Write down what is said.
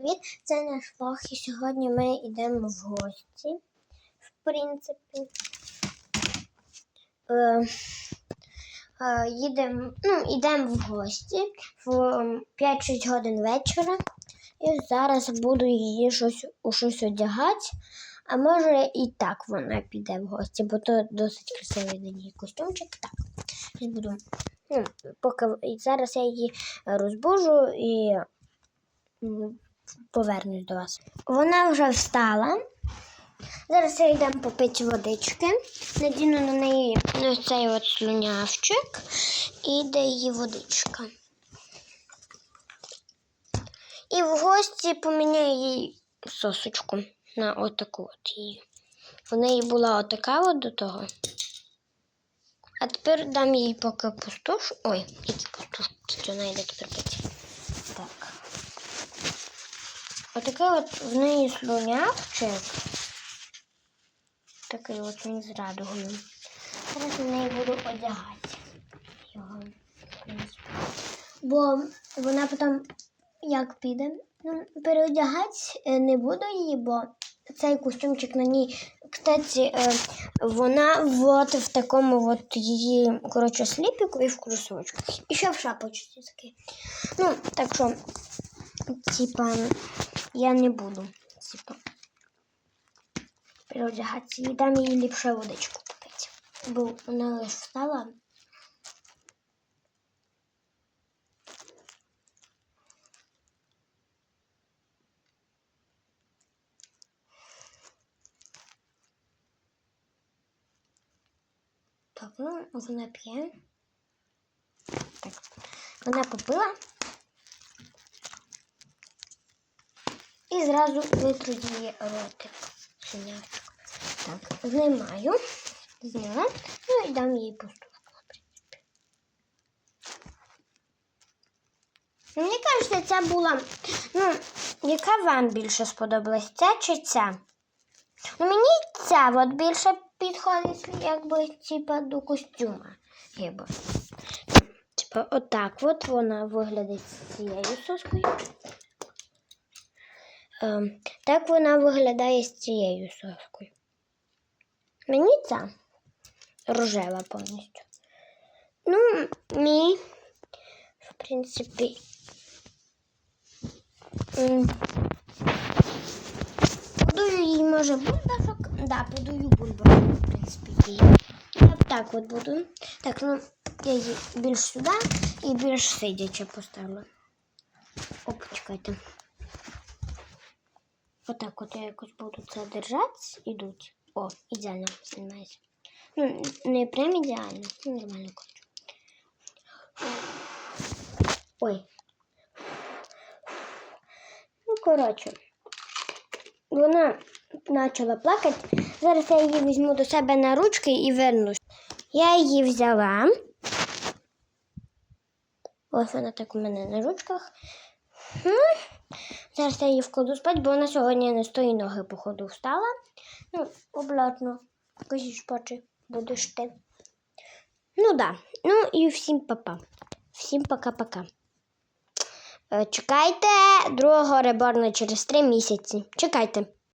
Привіт, це наш влог, і сьогодні ми йдемо в гості, в принципі. Е, е, їдемо, ну, йдемо в гості в 5-6 годин вечора. І зараз буду її щось, у щось одягати. А може і так вона піде в гості, бо то досить красивий на ній костюмчик. Так, буду. Ну, поки зараз я її розбужу і повернусь до вас. Вона вже встала. Зараз я йдемо попити водички. Надіну на неї ось цей от слюнявчик і йде її водичка. І в гості поміняю їй сосочку на отаку от її. У неї була отака от до того. А тепер дам їй поки пустуш. Ой, які пустушки, вона йде тепер пити. Так. Отакий от в неї слюнявчик. Такий от він з радугою. Зараз на неї буду одягати його. Бо вона потім як піде. Ну, переодягати е, не буду її, бо цей костюмчик на ній, кстати, е, вона от в такому от її, коротше, сліпіку і в кросовочках. І ще в шапочці такий. Ну, так що, типа, я не буду, типа, переодягатися. І дам їй ліпше водичку попити. Бо вона лише встала. Ну, вона п'є. Так, вона попила. І зразу витру її ротик. Свинячок. Так, знімаю. Зняла. Ну і дам їй пустушку, в принципі. Мені кажеться, ця була. Ну, яка вам більше сподобалась? Ця чи ця? Ну, мені ця от більше підходить, якби, типа, до костюма. Гиба. Типа, отак от вона виглядить з цією соскою. Ем, так вона виглядає з цією соскою. Мені ця рожева повністю. Ну, мій, в принципі. Подую їй, може, бульбашок. Да, подую бульбашок, в принципі, їй. Я так от буду. Так, ну, я її більш сюди і більш сидячи поставила. Оп, чекайте. Отак от я якось буду це держати, ідуть. О, ідеально знімається. Ну, не прям ідеально, нормально коротше. Ой. Ну, коротше. Вона почала плакати. Зараз я її візьму до себе на ручки і вернусь. Я її взяла. Ось вона так у мене на ручках. Зараз я її вкладу спать, бо вона сьогодні не з тої ноги, походу, встала. Ну, облатно. Кажіть, спочи, будеш ти. Ну да. Ну і всім папа. Всім пока-пока. Е, Чекайте другого реборна через три місяці. Чекайте.